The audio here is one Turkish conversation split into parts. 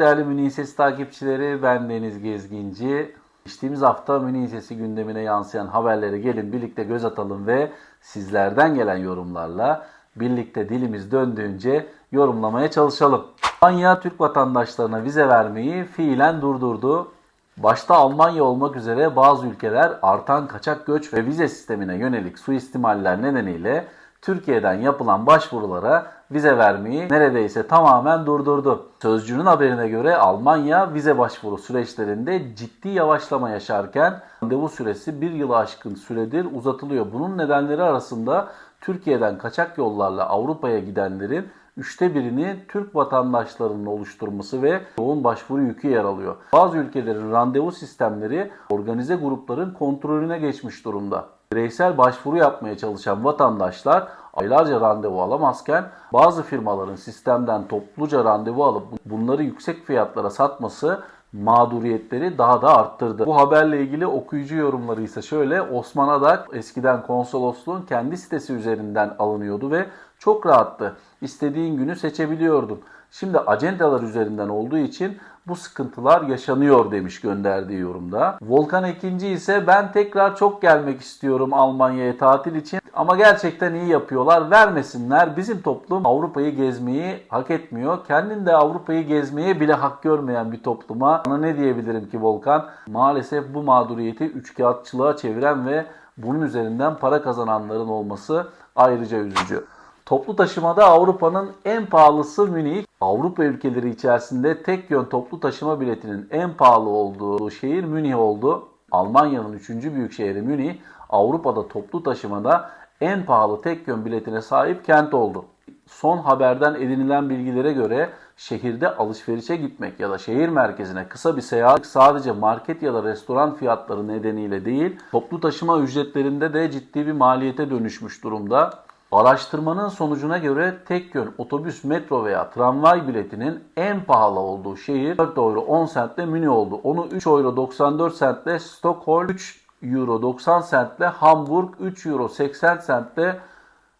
değerli Münih Sesi takipçileri, ben Deniz Gezginci. Geçtiğimiz hafta Münih Sesi gündemine yansıyan haberlere gelin birlikte göz atalım ve sizlerden gelen yorumlarla birlikte dilimiz döndüğünce yorumlamaya çalışalım. Almanya Türk vatandaşlarına vize vermeyi fiilen durdurdu. Başta Almanya olmak üzere bazı ülkeler artan kaçak göç ve vize sistemine yönelik suistimaller nedeniyle Türkiye'den yapılan başvurulara vize vermeyi neredeyse tamamen durdurdu. Sözcünün haberine göre Almanya vize başvuru süreçlerinde ciddi yavaşlama yaşarken randevu süresi bir yılı aşkın süredir uzatılıyor. Bunun nedenleri arasında Türkiye'den kaçak yollarla Avrupa'ya gidenlerin üçte birini Türk vatandaşlarının oluşturması ve yoğun başvuru yükü yer alıyor. Bazı ülkelerin randevu sistemleri organize grupların kontrolüne geçmiş durumda. Bireysel başvuru yapmaya çalışan vatandaşlar aylarca randevu alamazken bazı firmaların sistemden topluca randevu alıp bunları yüksek fiyatlara satması mağduriyetleri daha da arttırdı. Bu haberle ilgili okuyucu yorumları ise şöyle. Osman Adak eskiden konsolosluğun kendi sitesi üzerinden alınıyordu ve çok rahattı. İstediğin günü seçebiliyordun. Şimdi acendalar üzerinden olduğu için bu sıkıntılar yaşanıyor demiş gönderdiği yorumda. Volkan Ekinci ise ben tekrar çok gelmek istiyorum Almanya'ya tatil için ama gerçekten iyi yapıyorlar. Vermesinler. Bizim toplum Avrupa'yı gezmeyi hak etmiyor. Kendinde Avrupa'yı gezmeye bile hak görmeyen bir topluma sana ne diyebilirim ki Volkan? Maalesef bu mağduriyeti üçkağıtçılığa çeviren ve bunun üzerinden para kazananların olması ayrıca üzücü. Toplu taşımada Avrupa'nın en pahalısı Münih. Avrupa ülkeleri içerisinde tek yön toplu taşıma biletinin en pahalı olduğu şehir Münih oldu. Almanya'nın 3. büyük şehri Münih, Avrupa'da toplu taşımada en pahalı tek yön biletine sahip kent oldu. Son haberden edinilen bilgilere göre şehirde alışverişe gitmek ya da şehir merkezine kısa bir seyahat sadece market ya da restoran fiyatları nedeniyle değil, toplu taşıma ücretlerinde de ciddi bir maliyete dönüşmüş durumda. Araştırmanın sonucuna göre tek yön otobüs, metro veya tramvay biletinin en pahalı olduğu şehir 4 euro 10 centle Münih oldu. Onu 3 euro 94 centle Stockholm, 3 euro 90 centle Hamburg, 3 euro 80 centle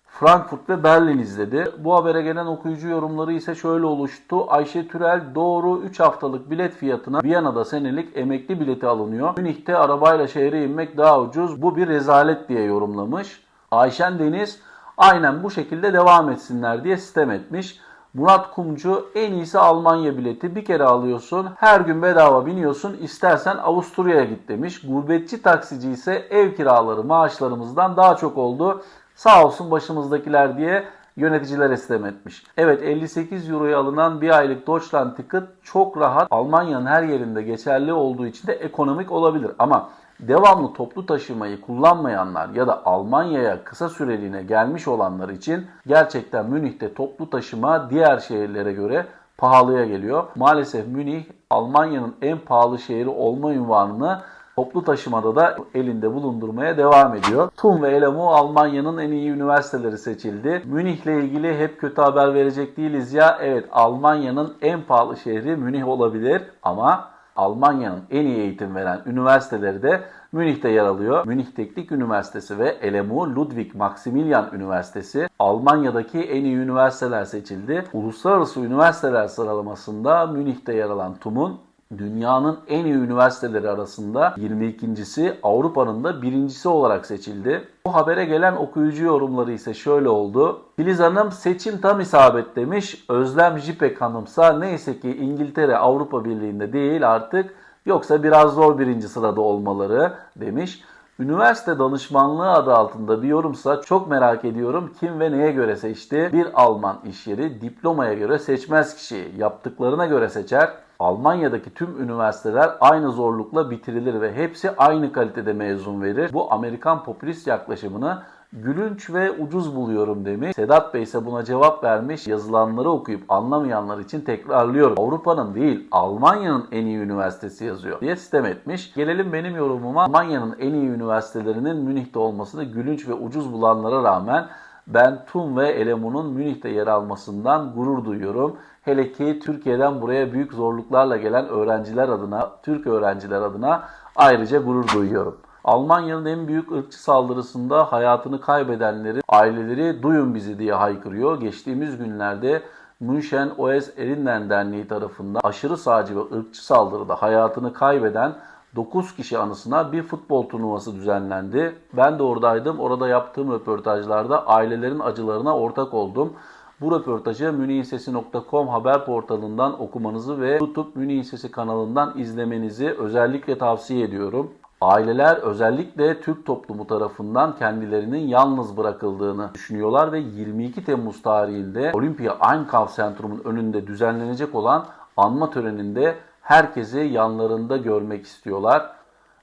Frankfurt ve Berlin izledi. Bu habere gelen okuyucu yorumları ise şöyle oluştu. Ayşe Türel doğru 3 haftalık bilet fiyatına Viyana'da senelik emekli bileti alınıyor. Münih'te arabayla şehre inmek daha ucuz. Bu bir rezalet diye yorumlamış. Ayşen Deniz aynen bu şekilde devam etsinler diye sistem etmiş. Murat Kumcu en iyisi Almanya bileti bir kere alıyorsun her gün bedava biniyorsun istersen Avusturya'ya git demiş. Gurbetçi taksici ise ev kiraları maaşlarımızdan daha çok oldu sağ olsun başımızdakiler diye yöneticilere sistem etmiş. Evet 58 euroya alınan bir aylık Deutschland Ticket çok rahat Almanya'nın her yerinde geçerli olduğu için de ekonomik olabilir. Ama devamlı toplu taşımayı kullanmayanlar ya da Almanya'ya kısa süreliğine gelmiş olanlar için gerçekten Münih'te toplu taşıma diğer şehirlere göre pahalıya geliyor. Maalesef Münih Almanya'nın en pahalı şehri olma ünvanını toplu taşımada da elinde bulundurmaya devam ediyor. TUM ve LMU Almanya'nın en iyi üniversiteleri seçildi. Münih'le ilgili hep kötü haber verecek değiliz ya. Evet Almanya'nın en pahalı şehri Münih olabilir ama Almanya'nın en iyi eğitim veren üniversiteleri de Münih'te yer alıyor. Münih Teknik Üniversitesi ve LMU Ludwig Maximilian Üniversitesi Almanya'daki en iyi üniversiteler seçildi. Uluslararası üniversiteler sıralamasında Münih'te yer alan TUM'un dünyanın en iyi üniversiteleri arasında 22.si Avrupa'nın da birincisi olarak seçildi. Bu habere gelen okuyucu yorumları ise şöyle oldu. Filiz Hanım seçim tam isabet demiş. Özlem Jipek Hanımsa neyse ki İngiltere Avrupa Birliği'nde değil artık yoksa biraz zor birinci sırada olmaları demiş. Üniversite danışmanlığı adı altında bir yorumsa çok merak ediyorum kim ve neye göre seçti? Bir Alman iş yeri diplomaya göre seçmez kişiyi yaptıklarına göre seçer. Almanya'daki tüm üniversiteler aynı zorlukla bitirilir ve hepsi aynı kalitede mezun verir. Bu Amerikan popülist yaklaşımını gülünç ve ucuz buluyorum demiş. Sedat Bey ise buna cevap vermiş. Yazılanları okuyup anlamayanlar için tekrarlıyorum. Avrupa'nın değil Almanya'nın en iyi üniversitesi yazıyor diye sistem etmiş. Gelelim benim yorumuma. Almanya'nın en iyi üniversitelerinin Münih'te olmasını gülünç ve ucuz bulanlara rağmen ben TUM ve Elemu'nun Münih'te yer almasından gurur duyuyorum. Hele ki Türkiye'den buraya büyük zorluklarla gelen öğrenciler adına, Türk öğrenciler adına ayrıca gurur duyuyorum. Almanya'nın en büyük ırkçı saldırısında hayatını kaybedenlerin aileleri duyun bizi diye haykırıyor. Geçtiğimiz günlerde München OS Erinden Derneği tarafından aşırı sağcı ve ırkçı saldırıda hayatını kaybeden 9 kişi anısına bir futbol turnuvası düzenlendi. Ben de oradaydım. Orada yaptığım röportajlarda ailelerin acılarına ortak oldum. Bu röportajı münihsesi.com haber portalından okumanızı ve YouTube Münih Sesi kanalından izlemenizi özellikle tavsiye ediyorum. Aileler özellikle Türk toplumu tarafından kendilerinin yalnız bırakıldığını düşünüyorlar ve 22 Temmuz tarihinde Olympia Einkaufszentrum'un önünde düzenlenecek olan anma töreninde herkesi yanlarında görmek istiyorlar.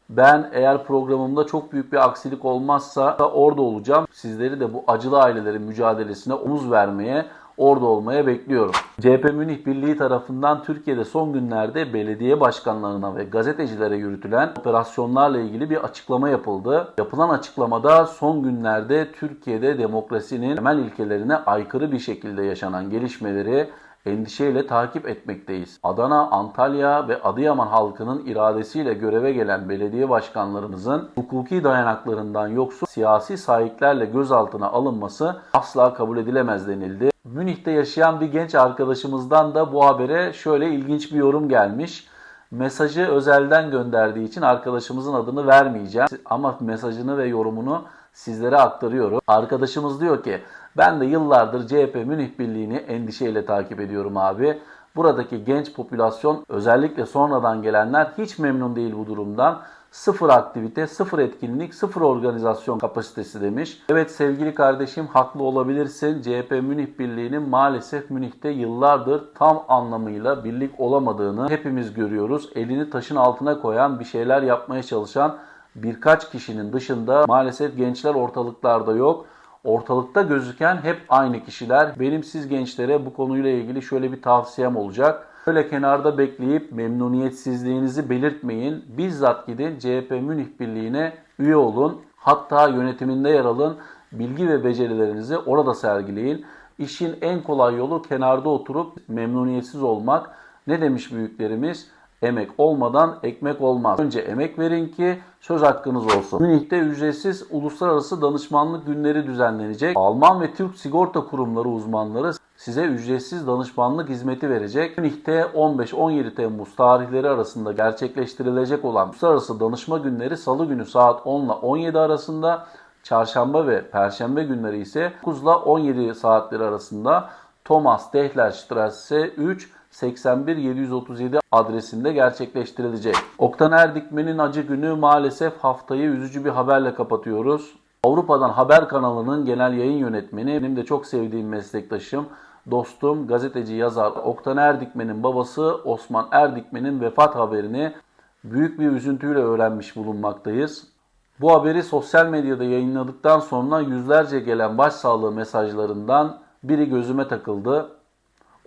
Ben eğer programımda çok büyük bir aksilik olmazsa da orada olacağım. Sizleri de bu acılı ailelerin mücadelesine omuz vermeye, orada olmaya bekliyorum. CHP Münih Birliği tarafından Türkiye'de son günlerde belediye başkanlarına ve gazetecilere yürütülen operasyonlarla ilgili bir açıklama yapıldı. Yapılan açıklamada son günlerde Türkiye'de demokrasinin temel ilkelerine aykırı bir şekilde yaşanan gelişmeleri endişeyle takip etmekteyiz. Adana, Antalya ve Adıyaman halkının iradesiyle göreve gelen belediye başkanlarımızın hukuki dayanaklarından yoksun siyasi sahiplerle gözaltına alınması asla kabul edilemez denildi. Münih'te yaşayan bir genç arkadaşımızdan da bu habere şöyle ilginç bir yorum gelmiş. Mesajı özelden gönderdiği için arkadaşımızın adını vermeyeceğim. Ama mesajını ve yorumunu sizlere aktarıyorum. Arkadaşımız diyor ki ben de yıllardır CHP Münih Birliği'ni endişeyle takip ediyorum abi. Buradaki genç popülasyon özellikle sonradan gelenler hiç memnun değil bu durumdan. Sıfır aktivite, sıfır etkinlik, sıfır organizasyon kapasitesi demiş. Evet sevgili kardeşim haklı olabilirsin. CHP Münih Birliği'nin maalesef Münih'te yıllardır tam anlamıyla birlik olamadığını hepimiz görüyoruz. Elini taşın altına koyan bir şeyler yapmaya çalışan birkaç kişinin dışında maalesef gençler ortalıklarda yok. Ortalıkta gözüken hep aynı kişiler. Benim siz gençlere bu konuyla ilgili şöyle bir tavsiyem olacak. Böyle kenarda bekleyip memnuniyetsizliğinizi belirtmeyin. Bizzat gidin CHP Münih Birliği'ne üye olun. Hatta yönetiminde yer alın. Bilgi ve becerilerinizi orada sergileyin. İşin en kolay yolu kenarda oturup memnuniyetsiz olmak. Ne demiş büyüklerimiz? Emek olmadan ekmek olmaz. Önce emek verin ki söz hakkınız olsun. Münih'te ücretsiz uluslararası danışmanlık günleri düzenlenecek. Alman ve Türk sigorta kurumları uzmanları size ücretsiz danışmanlık hizmeti verecek. Münih'te 15-17 Temmuz tarihleri arasında gerçekleştirilecek olan uluslararası danışma günleri salı günü saat 10 ile 17 arasında, çarşamba ve perşembe günleri ise 9 ile 17 saatleri arasında Thomas Dehler Strasse 3 81 737 adresinde gerçekleştirilecek. Oktan Erdikmen'in acı günü maalesef haftayı üzücü bir haberle kapatıyoruz. Avrupa'dan Haber kanalının genel yayın yönetmeni, benim de çok sevdiğim meslektaşım, dostum, gazeteci, yazar Oktan Erdikmen'in babası Osman Erdikmen'in vefat haberini büyük bir üzüntüyle öğrenmiş bulunmaktayız. Bu haberi sosyal medyada yayınladıktan sonra yüzlerce gelen başsağlığı mesajlarından biri gözüme takıldı.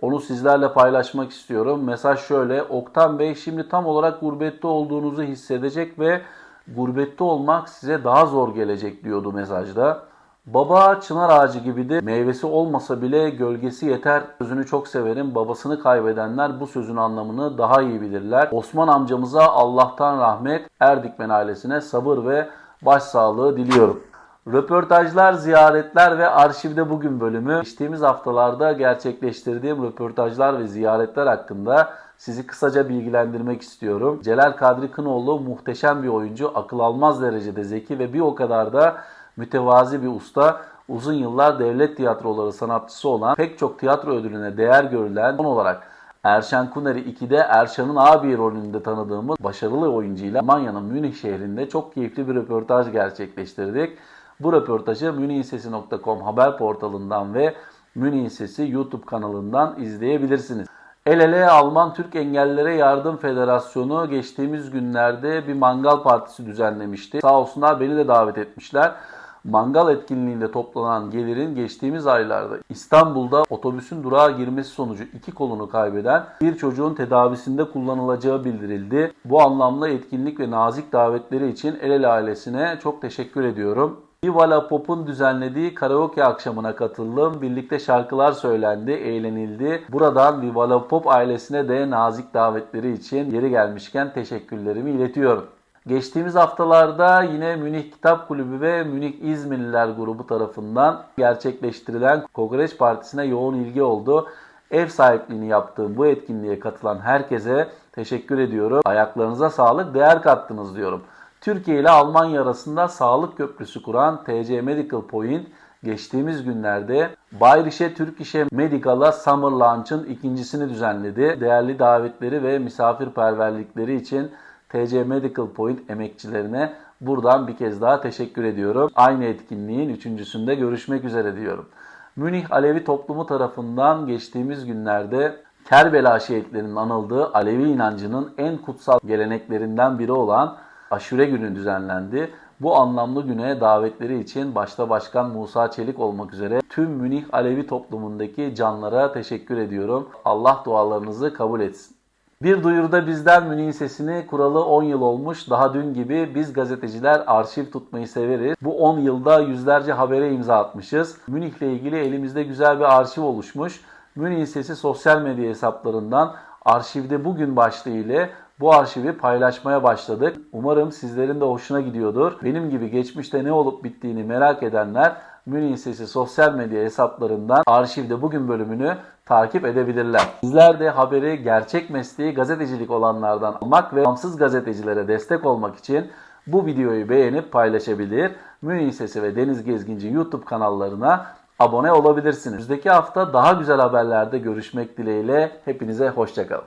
Onu sizlerle paylaşmak istiyorum. Mesaj şöyle. Oktan Bey şimdi tam olarak gurbette olduğunuzu hissedecek ve gurbette olmak size daha zor gelecek diyordu mesajda. Baba çınar ağacı gibidir. Meyvesi olmasa bile gölgesi yeter. Sözünü çok severim. Babasını kaybedenler bu sözün anlamını daha iyi bilirler. Osman amcamıza Allah'tan rahmet, Erdikmen ailesine sabır ve başsağlığı diliyorum. Röportajlar, ziyaretler ve arşivde bugün bölümü geçtiğimiz haftalarda gerçekleştirdiğim röportajlar ve ziyaretler hakkında sizi kısaca bilgilendirmek istiyorum. Celal Kadri Kınoğlu muhteşem bir oyuncu, akıl almaz derecede zeki ve bir o kadar da mütevazi bir usta. Uzun yıllar devlet tiyatroları sanatçısı olan pek çok tiyatro ödülüne değer görülen son olarak Erşen Kuneri 2'de Erşan'ın abi rolünde tanıdığımız başarılı oyuncuyla Almanya'nın Münih şehrinde çok keyifli bir röportaj gerçekleştirdik. Bu röportajı münihsesi.com haber portalından ve Münih Sesi YouTube kanalından izleyebilirsiniz. El ele Alman Türk Engellilere Yardım Federasyonu geçtiğimiz günlerde bir mangal partisi düzenlemişti. Sağ olsunlar beni de davet etmişler. Mangal etkinliğinde toplanan gelirin geçtiğimiz aylarda İstanbul'da otobüsün durağa girmesi sonucu iki kolunu kaybeden bir çocuğun tedavisinde kullanılacağı bildirildi. Bu anlamda etkinlik ve nazik davetleri için El ele ailesine çok teşekkür ediyorum. Vivala Pop'un düzenlediği karaoke akşamına katıldım. Birlikte şarkılar söylendi, eğlenildi. Buradan Vivala Pop ailesine de nazik davetleri için yeri gelmişken teşekkürlerimi iletiyorum. Geçtiğimiz haftalarda yine Münih Kitap Kulübü ve Münih İzmirliler grubu tarafından gerçekleştirilen Kokoreç Partisi'ne yoğun ilgi oldu. Ev sahipliğini yaptığım bu etkinliğe katılan herkese teşekkür ediyorum. Ayaklarınıza sağlık, değer kattınız diyorum. Türkiye ile Almanya arasında sağlık köprüsü kuran TC Medical Point geçtiğimiz günlerde Bayerische Türkische Medical'a Summer Lunch'ın ikincisini düzenledi. Değerli davetleri ve misafirperverlikleri için TC Medical Point emekçilerine buradan bir kez daha teşekkür ediyorum. Aynı etkinliğin üçüncüsünde görüşmek üzere diyorum. Münih Alevi toplumu tarafından geçtiğimiz günlerde Kerbela şehitlerinin anıldığı Alevi inancının en kutsal geleneklerinden biri olan Aşure günü düzenlendi. Bu anlamlı güne davetleri için başta Başkan Musa Çelik olmak üzere tüm Münih Alevi toplumundaki canlara teşekkür ediyorum. Allah dualarınızı kabul etsin. Bir duyuruda bizden Münih'in sesini kuralı 10 yıl olmuş. Daha dün gibi biz gazeteciler arşiv tutmayı severiz. Bu 10 yılda yüzlerce habere imza atmışız. Münih'le ilgili elimizde güzel bir arşiv oluşmuş. Münih'in sesi sosyal medya hesaplarından arşivde bugün başlığı ile bu arşivi paylaşmaya başladık. Umarım sizlerin de hoşuna gidiyordur. Benim gibi geçmişte ne olup bittiğini merak edenler Münih'in Sesi sosyal medya hesaplarından arşivde bugün bölümünü takip edebilirler. Sizler de haberi gerçek mesleği gazetecilik olanlardan almak ve bağımsız gazetecilere destek olmak için bu videoyu beğenip paylaşabilir. Münih'in Sesi ve Deniz Gezginci YouTube kanallarına abone olabilirsiniz. Önümüzdeki hafta daha güzel haberlerde görüşmek dileğiyle hepinize hoşçakalın.